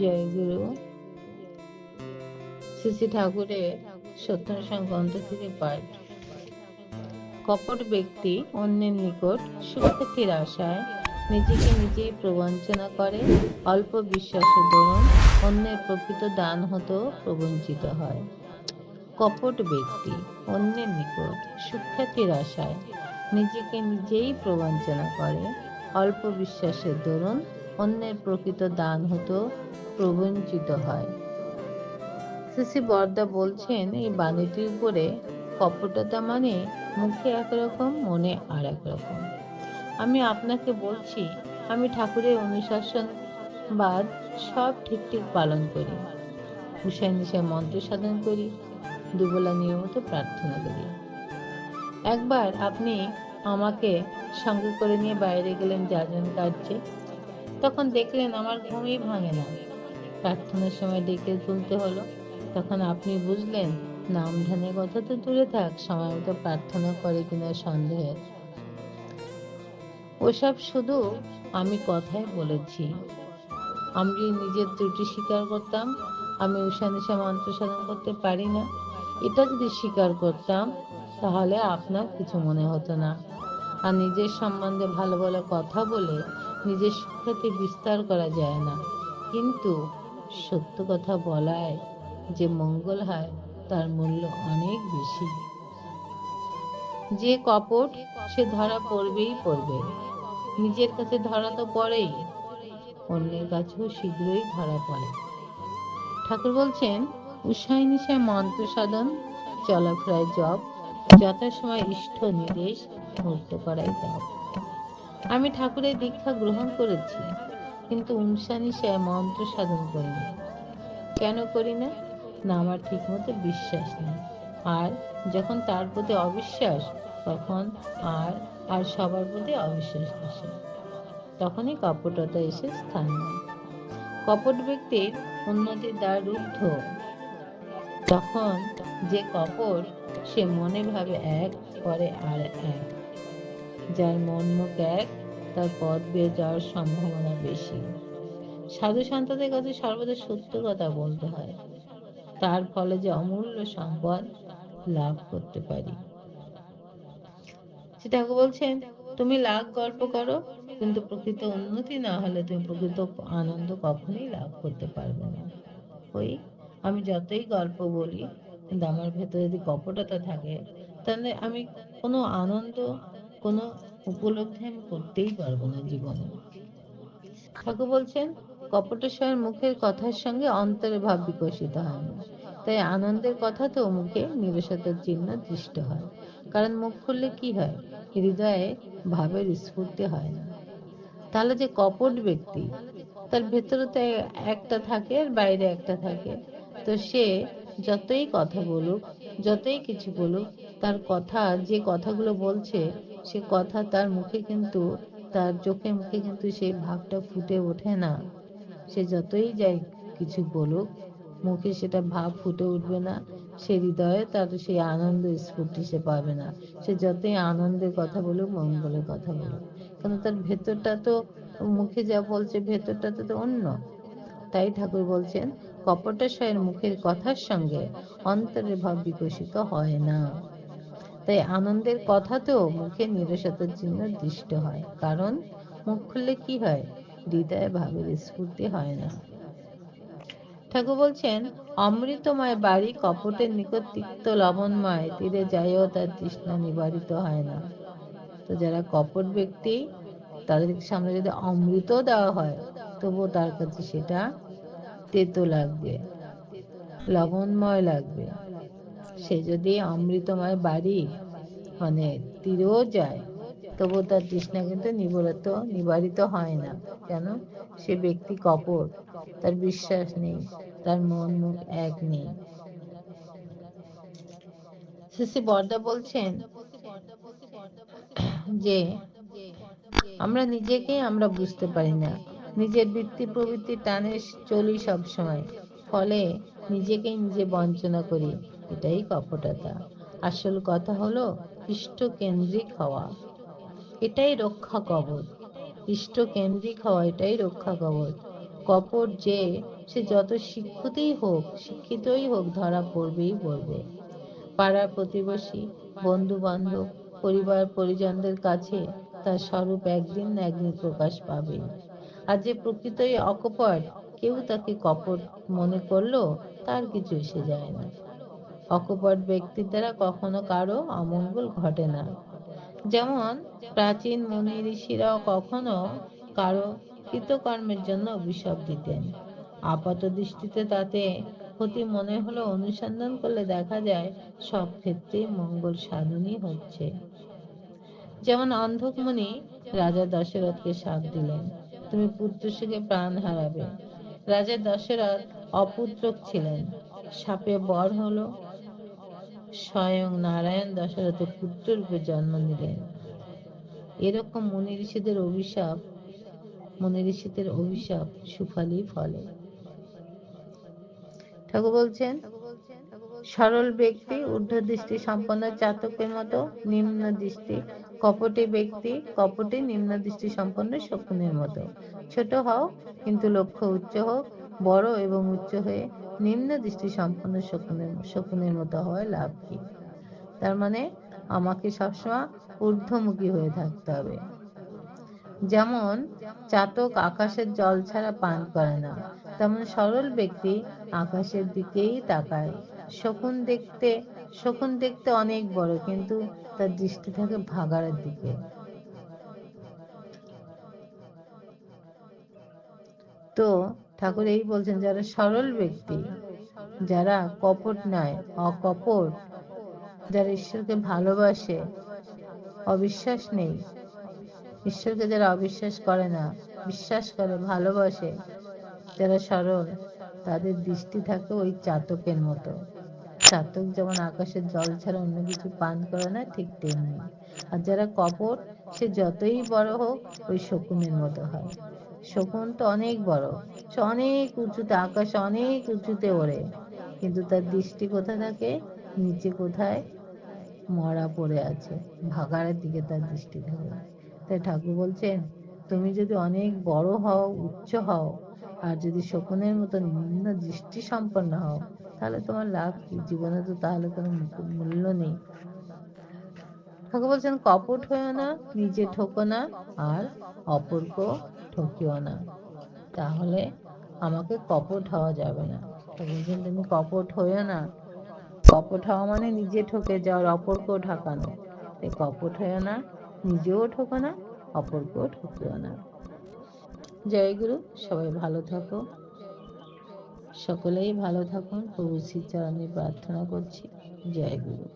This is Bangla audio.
জয় গুরু। শ্রী ঠাকুরের গ্রন্থ থেকে পাঠ। কপট ব্যক্তি অন্যের নিকট সুখ্যাতির আশায় নিজেকে নিজেই প্রবঞ্চনা করে, অল্প বিশ্বাসের দরুন অন্যের প্রকৃত দান হতেও প্রবঞ্চিত হয়। কপট ব্যক্তি অন্যের নিকট সুখ্যাতির আশায় নিজেকে নিজেই প্রবঞ্চনা করে, অল্প বিশ্বাসের দরুন অন্যের প্রকৃত দান হতো, প্রবঞ্চিত হয়। শ্রী বর্দা বলছেন, এই বাণীটির উপরে কপটতা মানে মুখে একরকম, মনে আর এক রকম আমি আপনাকে বলছি, আমি ঠাকুরের অনুশাসন বাদ সব ঠিক ঠিক পালন করি। উষায় নিশায় মন্ত্র সাধন করি, দুবেলা নিয়মিত প্রার্থনা করি। একবার আপনি আমাকে সঙ্গে করে নিয়ে বাইরে গেলেন যাজন কার্যে তখন দেখলেন আমার ঘুমই ভাঙে না। প্রার্থনার সময় ডেকে তুলতে হলো। তখন আপনি বুঝলেন নাম ধ্যানের কথা তো দূরে থাক, সময় মতো প্রার্থনা করে কিনা সন্দেহের ওসব শুধু আমি কথাই বলেছি। আমি নিজের ত্রুটি স্বীকার করতাম। আমি উষা নিশা মন্ত্র সাধন করতে পারি না। এটা যদি স্বীকার করতাম, তাহলে আপনার কিছু মনে হতো না। আর নিজের সম্বন্ধে ভালো ভালো কথা বলে নিজের সুখ্যাতি বিস্তার করা যায় না। কিন্তু সত্য কথা বলায় যে মঙ্গল হয়, তার মূল্য অনেক বেশি। যে কপট, সে ধরা পড়বেই পড়বে। নিজের কাছে ধরা তো পড়েই, অন্যের কাছেও শীঘ্রই ধরা পড়ে। ঠাকুর বলছেন উষায় নিশায় মন্ত্র সাধন, চলাফেরায় জপ, যথাসময় ইষ্ট নির্দেশ মুক্ত করাই জপ আমি ঠাকুরের দীক্ষা গ্রহণ করেছি, কিন্তু উষা নিশায় মন্ত্র সাধন করি না কেন করি না? না, আমার ঠিক মতো বিশ্বাস নেই। আর যখন তার প্রতি অবিশ্বাস, তখন আর আর সবার প্রতি অবিশ্বাস আসে। তখনই কপটতা এসে স্থান নেয়। কপট ব্যক্তির উন্নতির দ্বার রুদ্ধ। তখন যে কপট, সে মনে ভাবে এক করে আর এক। যার মন মুখ এক, তার পথ বেয়ে যাওয়ার সম্ভাবনা বেশি। সাধু সন্তদের কাছে সর্বদা সত্য কথা বলতে হয়। তার ফলে যে অমূল্য সম্পদ লাভ করতে পারি। ঠাকুর বলছেন তুমি লাখ গল্প করো, কিন্তু প্রকৃত উন্নতি না হলে তুমি প্রকৃত আনন্দ কখনোই লাভ করতে পারবে না। ওই, আমি যতই গল্প বলি, কিন্তু আমার ভেতরে যদি কপটতা থাকে, তাহলে আমি কোনো আনন্দ কোনো উপলব্ধি আমি করতেই পারব না জীবনে। ঠাকুর বলছেন কপটেশ্বর মুখের কথার সঙ্গে অন্তরের ভাব বিকশিত হয় না। তাই আনন্দের কথা তো মুখে নিরসতার চিহ্ন দৃষ্ট হয়। কারণ মুখ খুললে কি হয়? হৃদয়ে ভাবের স্ফূর্তি হয় না। তাহলে যে কপট ব্যক্তি, তার ভেতরে তো একটা থাকে আর বাইরে একটা থাকে। তো সে যতই কথা বলুক যতই কিছু বলুক, তার কথা, যে কথাগুলো বলছে, সে কথা তার মুখে কিন্তু, তার চোখে মুখে কিন্তু সেই ভাবটা ফুটে ওঠে না। সে যতই যাই কিছু বলুক, মুখে সেটা ভাব ফুটে উঠবে না। সে হৃদয়ে তার সেই আনন্দ স্ফূর্তি সে পাবে না। সে যতই আনন্দের কথা বলুক, মঙ্গলের কথা বলুক। কারণ তার ভেতরটা তো, মুখে যা বলছে ভেতরটা তো অন্য। তাই ঠাকুর বলছেন কপটাশয়ের মুখের কথার সঙ্গে অন্তরের ভাব বিকশিত হয় না। তাই আনন্দের কথাতেও মুখে নিরসতার চিহ্ন দৃষ্ট হয়, কারণ মুখ খুললে কি হয়? হৃদয়ে ভাবের স্ফূর্তি হয় না। ঠাকুর বলছেন, অমৃতময় বাড়ি কপটের নিকট তিক্ত লবণময়, তীরে যাইও তার তৃষ্ণা নিবারিত হয় না। তো যারা কপট ব্যক্তি, তাদের সামনে যদি অমৃত দেওয়া হয়, তবুও তার কাছে সেটা তেতো লাগবে, লবণময় লাগবে। সে যদি অমৃতময় বাড়ি মানে তীরেও যায়, তবু তার তৃষ্ণা কিন্তু নিবারিত নিবারিত হয় না। কেন? সে ব্যক্তি কপট, তার বিশ্বাস নেই, তার মন মুখ এক নেই। শ্রী বর্দা বলছেন যে, আমরা নিজেকে আমরা বুঝতে পারি না। নিজের বৃত্তি প্রবৃত্তি টানে চলি সব সময়। ফলে নিজেকেই নিজে বঞ্চনা করি, এটাই কপটতা। আসল কথা হলো কেন্দ্রিক হওয়া। এটাই রক্ষা কবচ। ইষ্ট কেন্দ্রিক হওয়া এটাই রক্ষা কবচ। কপট যে, সে যত শিক্ষিতই হোক শিক্ষিতই হোক, ধরা পড়বেই পড়বে। পাড়ার প্রতিবেশী বন্ধু বান্ধব পরিবার পরিজনদের কাছে তার স্বরূপ একদিন না একদিন প্রকাশ পাবেই। আর যে প্রকৃতই অকপট, কেউ তাকে কপট মনে করল তার কিছু এসে যায় না। অকপট ব্যক্তির দ্বারা কখনো কারও অমঙ্গল ঘটে না। যেমন প্রাচীন মুনি ঋষিরাও কখনো কারও কৃতকর্মের জন্য অভিশাপ দিতেন। আপাত দৃষ্টিতে তাতে ক্ষতি মনে হলো অনুসন্ধান করলে দেখা যায় সব ক্ষেত্রেই মঙ্গল সাধনই হচ্ছে। যেমন অন্ধকমণি রাজা দশরথকে সাপ দিলেন। তুমি পুত্র সুখে প্রাণ হারাবে। রাজা দশরথ অপুত্রক ছিলেন। সাপে বর হলো। স্বয়ং নারায়ণ দশরথের পুত্র রূপে জন্ম নিলেন। এরকম মুনি ঋষিদের অভিশাপ মুনি ঋষিদের অভিশাপ সুফলই ফলে। ঠাকুর বলছেন সরল ব্যক্তি ঊর্ধ্ব দৃষ্টি সম্পন্ন চাতকের মতো, নিম্ন দৃষ্টি কপটে ব্যক্তি, কপটে নিম্ন দৃষ্টি সম্পন্ন শকুনের মতো। ছোট হও, কিন্তু লক্ষ্য উচ্চ হোক, বড় এবং উচ্চ হয়ে নিম্ন দৃষ্টি সম্পন্ন শকুনের শকুনের মতো হওয়ায় লাভ কি? তার মানে আমাকে সবসময় ঊর্ধ্বমুখী হয়ে থাকতে হবে। যেমন, চাতক আকাশের জল ছাড়া পান করে না, তেমন সরল ব্যক্তি আকাশের দিকেই তাকায়। শকুন দেখতে শকুন দেখতে অনেক বড়, কিন্তু তার দৃষ্টি থাকে ভাগাড়ের দিকে। তো ঠাকুর এই বলছেন, যারা সরল ব্যক্তি, যারা কপট নয়, অকপট, যারা ঈশ্বরকে ভালোবাসে, অবিশ্বাস নেই, ঈশ্বরকে যারা অবিশ্বাস করে না, বিশ্বাস করে, ভালোবাসে, যারা সরল, তাদের দৃষ্টি থাকে ওই চাতকের মতো। চাতক যেমন আকাশের জল ছাড়া অন্য কিছু পান করে না, ঠিক তেমনি। আর যারা কপট, সে যতই বড় হোক, ওই শকুনের মতো হয়। শকুন তো অনেক বড়। সে অনেক উঁচুতে, আকাশে অনেক উঁচুতে ওড়ে। কিন্তু তার দৃষ্টি কোথায় থাকে? নিচে কোথায়? মরা পড়ে আছে। ভাগাড়ের দিকে তার দৃষ্টি থাকে। তাই ঠাকুর বলছেন, তুমি যদি অনেক বড় হও, উচ্চ হও, আর যদি শকুনের মতো নিম্ন দৃষ্টি সম্পন্ন হও তাহলে তোমার লাভ কি? জীবনে তো তাহলে কোনো মূল্য নেই। ঠাকুর বলছেন, কপট হয়েও না, নিজে ঠোকো না, আর অপরকে ঠকিও না। তাহলে আমাকে কপট হওয়া যাবে না। বলছেন, তুমি কপট হয়েও না। কপট হওয়া মানে নিজে ঠকে যাওয়ার অপরকেও ঠকানো। কপট হয়েও না, নিজেও ঠকো না অপরকেও ঠকিও না। জয় গুরু, সবাই ভালো থাকো। সকলেই ভালো থাকুন। প্রভু শ্রীচরণে প্রার্থনা করছি। জয় গুরু।